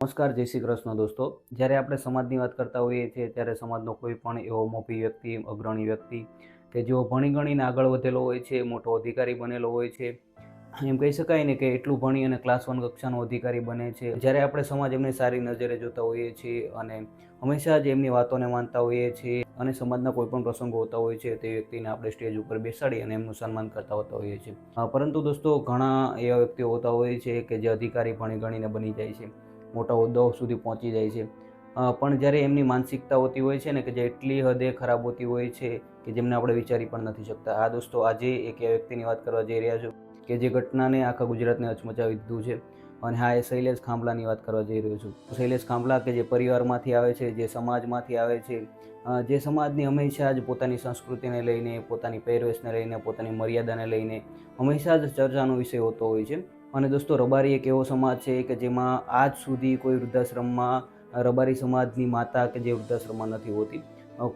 નમસ્કાર, જય શ્રી કૃષ્ણ દોસ્તો. જ્યારે આપણે સમાજની વાત કરતા હોઈએ છીએ, ત્યારે સમાજનો કોઈ પણ એવો મોભી વ્યક્તિ, અગ્રણી વ્યક્તિ કે જેઓ ભણી ગણીને આગળ વધેલો હોય છે, મોટો અધિકારી બનેલો હોય છે, એમ કહી શકાય ને કે એટલું ભણી અને ક્લાસ વન કક્ષાનો અધિકારી બને છે. જ્યારે આપણે સમાજ એમને સારી નજરે જોતા હોઈએ છીએ અને હંમેશા જ એમની વાતોને માનતા હોઈએ છીએ અને સમાજના કોઈ પણ પ્રસંગો હોતા હોય છે, તે વ્યક્તિને આપણે સ્ટેજ ઉપર બેસાડી અને એમનું સન્માન કરતા હોતા હોઈએ છીએ. પરંતુ દોસ્તો, ઘણા એવા વ્યક્તિઓ હોતા હોય છે કે જે અધિકારી ભણી ગણીને બની જાય છે. મોટા હોદ્દાઓ સુધી પહોંચી જાય છે. પણ જ્યારે એમની માનસિકતા હોતી હોય છે ને કે જે એટલી હદે ખરાબ હોતી હોય છે કે જેમને આપણે વિચારી પણ નથી શકતા. આ દોસ્તો, આજે એક એવા વ્યક્તિની વાત કરવા જઈ રહ્યા છું કે જે ઘટનાને આખા ગુજરાતને હચમચાવી દીધું છે અને હા એ શૈલેષ ખાંભલાની વાત કરવા જઈ રહ્યો છું. શૈલેષ ખાંભલા કે જે પરિવારમાંથી આવે છે, જે સમાજમાંથી આવે છે જે સમાજની હંમેશા જ પોતાની સંસ્કૃતિને લઈને, પોતાની પહેરવેશને લઈને, પોતાની મર્યાદાને લઈને હંમેશા જ ચર્ચાનો વિષય હોતો હોય છે. અને દોસ્તો, રબારી એક એવો સમાજ છે કે જેમાં આજ સુધી કોઈ વૃદ્ધાશ્રમમાં રબારી સમાજની માતા કે જે વૃદ્ધાશ્રમમાં નથી હોતી.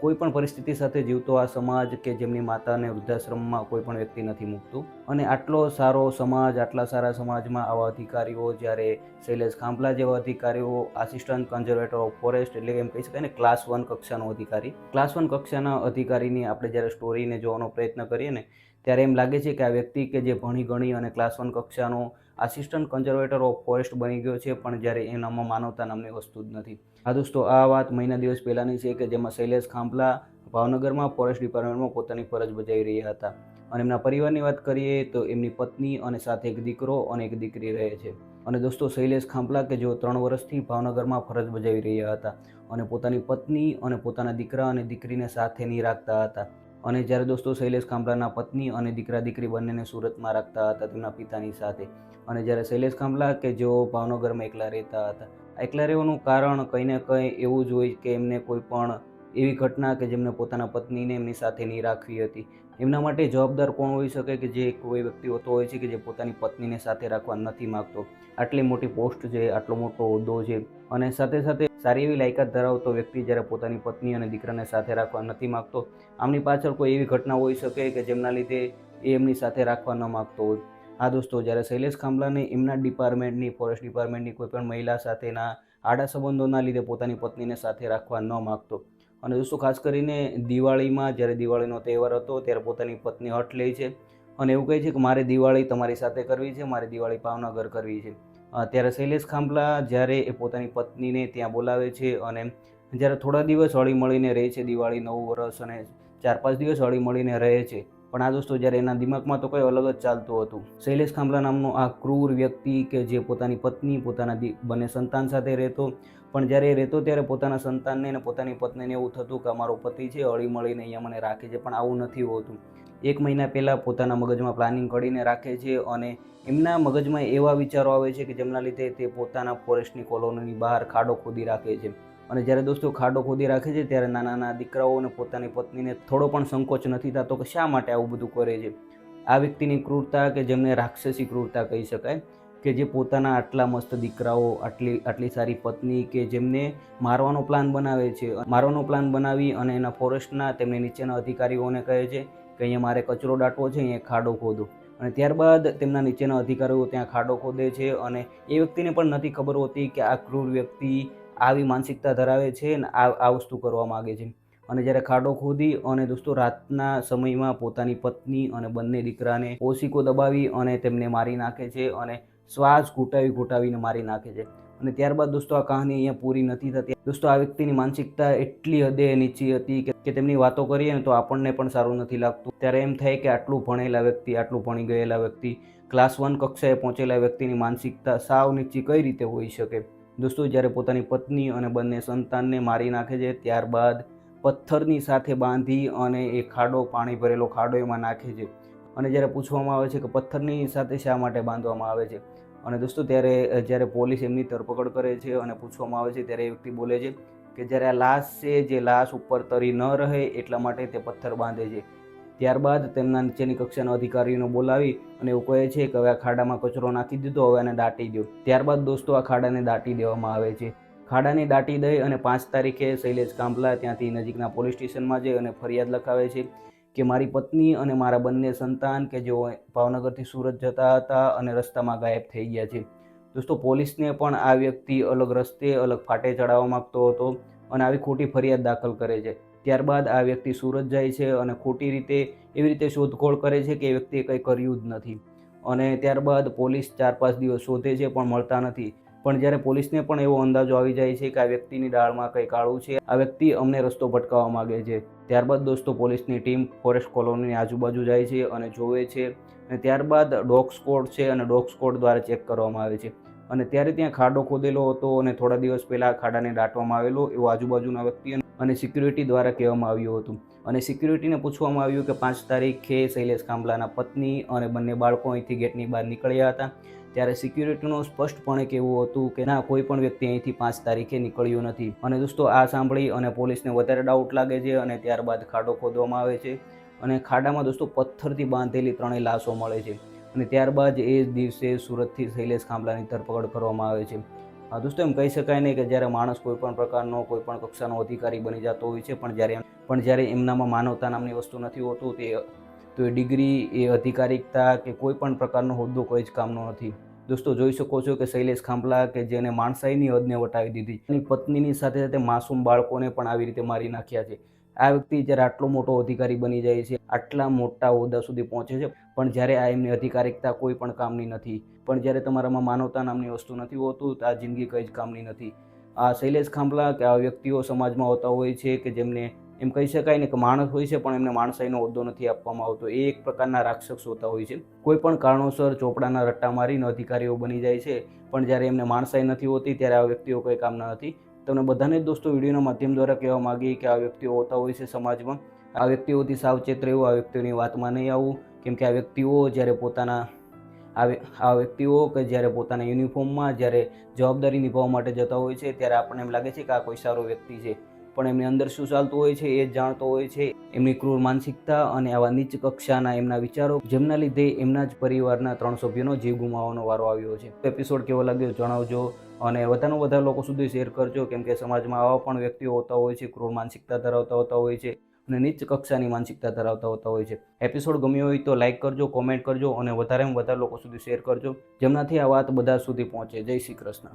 કોઈ પણ પરિસ્થિતિ સાથે જીવતો આ સમાજ કે જેમની માતાને વૃદ્ધાશ્રમમાં કોઈ પણ વ્યક્તિ નથી મૂકતું. અને આટલો સારો સમાજ, આટલા સારા સમાજમાં આવા અધિકારીઓ, જ્યારે શૈલેષ ખાંભલા જેવા અધિકારીઓ, આસિસ્ટન્ટ કન્ઝર્વેટર ઓફ ફોરેસ્ટ એટલે એમ કહી શકાય ને, ક્લાસ વન કક્ષાનો અધિકારી. ક્લાસ વન કક્ષાના અધિકારીની આપણે જ્યારે સ્ટોરીને જોવાનો પ્રયત્ન કરીએ ને, ત્યારે એમ લાગે છે કે આ વ્યક્તિ કે જે ભણી ગણી અને ક્લાસ વન કક્ષાનો આસિસ્ટન્ટ કન્ઝર્વેટર ઓફ ફોરેસ્ટ બની ગયો છે, પણ જ્યારે એનામાં માનવતા નામની વસ્તુ જ નથી. આ દોસ્તો, આ વાત મહિના દિવસ પહેલાંની છે કે જેમાં શૈલેષ ખાંભલા ભાવનગરમાં ફોરેસ્ટ ડિપાર્ટમેન્ટમાં પોતાની ફરજ બજાવી રહ્યા હતા. અને એમના પરિવારની વાત કરીએ તો એમની પત્ની અને સાથે એક દીકરો અને એક દીકરી રહે છે. અને દોસ્તો, શૈલેષ ખાંભલા કે જેઓ ત્રણ વર્ષથી ભાવનગરમાં ફરજ બજાવી રહ્યા હતા અને પોતાની પત્ની અને પોતાના દીકરા અને દીકરીને સાથે નહીં રાખતા હતા. અને જ્યારે દોસ્તો શૈલેષ ખાંભલાના પત્ની અને દીકરા દીકરી બંનેને સુરતમાં રાખતા હતા તેમના પિતાની સાથે. અને જ્યારે શૈલેષ ખાંભલા કે જેઓ ભાવનગરમાં એકલા રહેતા હતા. એકલા રહેવાનું કારણ કંઈ ને કંઈ એવું જ હોય કે એમને કોઈ પણ એવી ઘટના કે જેમને પોતાના પત્નીને એમની સાથે નહીં રાખવી હતી. એમના માટે જવાબદાર કોણ હોઈ શકે કે જે કોઈ વ્યક્તિ હોતો હોય છે કે જે પોતાની પત્નીને સાથે રાખવા નથી માગતો? આટલી મોટી પોસ્ટ છે આટલો મોટો હોદ્દો છે અને સાથે સાથે સારી એવી લાયકાત ધરાવતો વ્યક્તિ જ્યારે પોતાની પત્ની અને દીકરાને સાથે રાખવા નથી માગતો, આમની પાછળ કોઈ એવી ઘટના હોઈ શકે કે જેમના લીધે એ એમની સાથે રાખવા ન માગતો હોય? આ દોસ્તો, જ્યારે શૈલેષ ખાંભલાને એમના ડિપાર્ટમેન્ટની, ફોરેસ્ટ ડિપાર્ટમેન્ટની કોઈ પણ મહિલા સાથેના આડા સંબંધોના લીધે પોતાની પત્નીને સાથે રાખવા ન માગતો અને દોસ્તો, ખાસ કરીને દિવાળીમાં, જ્યારે દિવાળીનો તહેવાર હતો, ત્યારે પોતાની પત્ની હઠ લે છે. અને એવું કહે છે કે મારે દિવાળી તમારી સાથે કરવી છે, મારે દિવાળી ભાવનગર કરવી છે. ત્યારે શૈલેષ ખાંભલા જ્યારે એ પોતાની પત્નીને ત્યાં બોલાવે છે અને જ્યારે થોડા દિવસ હળી મળીને રહે છે, દિવાળી, નવું વર્ષ અને ચાર પાંચ દિવસ હળી મળીને રહે છે. પણ આ દોસ્તો, જ્યારે એના દિમાગમાં તો કંઈ અલગ જ ચાલતું હતું. શૈલેષ ખાંભલા નામનો આ ક્રૂર વ્યક્તિ કે જે પોતાની પત્ની, પોતાના બંને સંતાન સાથે રહેતો પણ જ્યારે એ રહેતો ત્યારે પોતાના સંતાનને અને પોતાની પત્નીને એવું થતું કે અમારો પતિ છે હળી મળીને અહીંયા મને રાખે છે, પણ આવું નથી હોતું. એક મહિના પહેલાં પોતાના મગજમાં પ્લાનિંગ કરીને રાખે છે અને એમના મગજમાં એવા વિચારો આવે છે કે જેમના લીધે તે પોતાના ફોરેસ્ટની કોલોનીની બહાર ખાડો ખોદી રાખે છે. અને જ્યારે દોસ્તો ખાડો ખોદી રાખે છે, ત્યારે નાના નાના દીકરાઓ અને પોતાની પત્નીને થોડો પણ સંકોચ નથી થતો કે શા માટે આવું બધું કરે છે. આ વ્યક્તિની ક્રૂરતા કે જેમને રાક્ષસી ક્રૂરતા કહી શકાય કે જે પોતાના આટલા મસ્ત દીકરાઓ, આટલી આટલી સારી પત્ની કે જેમને મારવાનો પ્લાન બનાવે છે. મારવાનો પ્લાન બનાવી અને એના ફોરેસ્ટના તેમને નીચેના અધિકારીઓને કહે છે કે અહીંયા મારે કચરો દાટવો છે, અહીંયા ખાડો ખોદો. અને ત્યારબાદ તેમના નીચેના અધિકારીઓ ત્યાં ખાડો ખોદે છે અને એ વ્યક્તિને પણ નથી ખબર હોતી કે આ ક્રૂર વ્યક્તિ આવી માનસિકતા ધરાવે છે અને આ આ વસ્તુ કરવા માગે છે. અને જ્યારે ખાડો ખોદી અને દોસ્તો રાતના સમયમાં પોતાની પત્ની અને બંને દીકરાને ઓશિકો દબાવી અને તેમને મારી નાખે છે અને શ્વાસ ઘૂંટાવી ઘૂંટાવીને મારી નાખે છે. અને ત્યારબાદ દોસ્તો, આ કહાની અહીંયા પૂરી નથી થતી. દોસ્તો, આ વ્યક્તિની માનસિકતા એટલી હદે નીચી હતી કે તેમની વાતો કરીએ ને તો આપણને પણ સારું નથી લાગતું. ત્યારે એમ થાય કે આટલું ભણેલા વ્યક્તિ, આટલું ભણી ગયેલા વ્યક્તિ, ક્લાસ વન કક્ષાએ પહોંચેલા વ્યક્તિની માનસિકતા સાવ નીચી કઈ રીતે હોઈ શકે? દોસ્તો, જ્યારે પોતાની પત્ની અને બંને સંતાનને મારી નાખે છે, ત્યારબાદ પથ્થરની સાથે બાંધી અને એ ખાડો, પાણી ભરેલો ખાડો એમાં નાખે છે. અને જ્યારે પૂછવામાં આવે છે કે પથ્થરની સાથે શા માટે બાંધવામાં આવે છે અને દોસ્તો ત્યારે જ્યારે પોલીસ એમની ધરપકડ કરે છે અને પૂછવામાં આવે છે, ત્યારે એ વ્યક્તિ બોલે છે કે જ્યારે આ લાશ છે, જે લાશ ઉપર તરી ન રહે એટલા માટે તે પથ્થર બાંધે છે. ત્યારબાદ તેમના નીચેની કક્ષાના અધિકારીઓને બોલાવી અને એવું કહે છે કે હવે આ ખાડામાં કચરો નાખી દીધો, હવે આને દાટી દો. ત્યારબાદ દોસ્તો આ ખાડાને દાટી દેવામાં આવે છે. ખાડાને દાટી દઈ અને પાંચ તારીખે શૈલેષ કાંભલા ત્યાંથી નજીકના પોલીસ સ્ટેશનમાં જઈ અને ફરિયાદ લખાવે છે કે મારી પત્ની અને મારા બંને સંતાન કે જેઓ ભાવનગરથી સુરત જતા હતા અને રસ્તામાં ગાયબ થઈ ગયા છે. દોસ્તો, પોલીસને પણ આ વ્યક્તિ અલગ રસ્તે અલગ ફાટે ચડાવવા માગતો હતો અને આવી ખોટી ફરિયાદ દાખલ કરે છે. ત્યારબાદ આ વ્યક્તિ સુરત જાય છે અને ખોટી રીતે, એવી રીતે શોધખોળ કરે છે કે એ વ્યક્તિએ કંઈ કર્યું જ નથી. અને ત્યારબાદ પોલીસ ચાર પાંચ દિવસ શોધે છે પણ મળતા નથી. પણ જ્યારે પોલીસને પણ એવો અંદાજો આવી જાય છે કે આ વ્યક્તિની ડાળમાં કંઈ કાળું છે, આ વ્યક્તિ અમને રસ્તો ભટકાવવા માગે છે. ત્યારબાદ દોસ્તો, પોલીસની ટીમ ફોરેસ્ટ કોલોનીની આજુબાજુ જાય છે અને જોવે છે અને ત્યારબાદ ડોગ સ્કોડ છે અને ડોગ સ્કોડ દ્વારા ચેક કરવામાં આવે છે. અને ત્યારે ત્યાં ખાડો ખોદેલો હતો અને થોડા દિવસ પહેલાં ખાડાને દાટવામાં આવેલો એવો આજુબાજુના વ્યક્તિ અને સિક્યુરિટી દ્વારા કહેવામાં આવ્યું હતું. અને સિક્યુરિટીને પૂછવામાં આવ્યું કે પાંચ તારીખે શૈલેષ કાંબલાના પત્ની અને બંને બાળકો અહીંથી ગેટની બહાર નીકળ્યા હતા. ત્યારે સિક્યુરિટીનું સ્પષ્ટપણે કહેવું હતું કે ના, કોઈ પણ વ્યક્તિ અહીંથી પાંચ તારીખે નીકળ્યું નથી. અને દોસ્તો, આ સાંભળી અને પોલીસને વધારે ડાઉટ લાગે છે અને ત્યારબાદ ખાડો ખોદવામાં આવે છે. અને ખાડામાં દોસ્તો, પથ્થરથી બાંધેલી ત્રણેય લાશો મળે છે. અને ત્યારબાદ એ જ દિવસે સુરતથી શૈલેષ ખાંભલાની ધરપકડ કરવામાં આવે છે. હા, દોસ્તો, એમ કહી શકાય નહીં કે જ્યારે માણસ કોઈ પણ પ્રકારનો, કોઈ પણ કક્ષાનો અધિકારી બની જતો હોય છે, પણ જ્યારે પણ જ્યારે એમનામાં માનવતા નામની વસ્તુ નથી હોતું, તે તો એ ડિગ્રી, એ અધિકારિકતા કે કોઈ પણ પ્રકારનો હોદ્દો કોઈ જ કામનો નથી. દોસ્તો, જોઈ શકો છો કે શૈલેષ ખાંભલા કે જેને માણસાઈની હદને વટાવી દીધી, એની પત્નીની સાથે સાથે માસૂમ બાળકોને પણ આવી રીતે મારી નાખ્યા છે. આ વ્યક્તિ જ્યારે આટલો મોટો અધિકારી બની જાય છે, આટલા મોટા હોદ્દા સુધી પહોંચે છે, પણ જ્યારે આ એમની અધિકારિકતા કોઈ પણ કામની નથી. પણ જ્યારે તમારામાં માનવતા નામની વસ્તુ નથી હોતું, તો આ જિંદગી કંઈ જ કામની નથી. આ શૈલેષ ખાંભલા કે આ વ્યક્તિઓ સમાજમાં હોતા હોય છે કે જેમને એમ કહી શકાય ને કે માણસ હોય છે, પણ એમને માણસાઈનો હોદ્દો નથી આપવામાં આવતો. એ એક પ્રકારના રાક્ષસ હોતા હોય છે. કોઈ પણ કારણોસર ચોપડાના રટ્ટા મારીને અધિકારીઓ બની જાય છે, પણ જ્યારે એમને માણસાઈ નથી હોતી, ત્યારે આ વ્યક્તિઓ કોઈ કામના નથી તમને બધાને જ દોસ્તો વિડીયોના માધ્યમ દ્વારા કહેવા માગીએ કે આ વ્યક્તિઓ હોતા હોય છે સમાજમાં. આ વ્યક્તિઓથી સાવચેત રહેવું, આ વ્યક્તિઓની વાતમાં નહીં આવવું. કેમ કે આ વ્યક્તિઓ જ્યારે પોતાના આ વ્યક્તિઓ કે જ્યારે પોતાના યુનિફોર્મમાં જ્યારે જવાબદારી નિભાવવા માટે જતા હોય છે, ત્યારે આપણને એમ લાગે છે કે આ કોઈ સારો વ્યક્તિ છે. પણ એમની અંદર શું ચાલતું હોય છે એ જાણતો હોય છે. એમની ક્રૂર માનસિકતા અને આવા નીચ કક્ષાના એમના વિચારો જેમના લીધે એમના જ પરિવારના ત્રણ સભ્યોનો જીવ ગુમાવવાનો વારો આવ્યો છે. એપિસોડ કેવો લાગ્યો જણાવજો અને વધારે વધારે લોકો સુધી શેર કરજો કેમ કે સમાજમાં આવા પણ વ્યક્તિઓ હોતા હોય છે, ક્રૂર માનસિકતા ધરાવતા હોતા હોય છે અને નીચ કક્ષાની માનસિકતા ધરાવતા હોતા હોય છે. એપિસોડ ગમ્યો હોય તો લાઇક કરજો કોમેન્ટ કરજો અને વધારેમાં વધારે લોકો સુધી શેર કરજો. જેમનાથી આ વાત બધા સુધી પહોંચે. જય શ્રી કૃષ્ણ.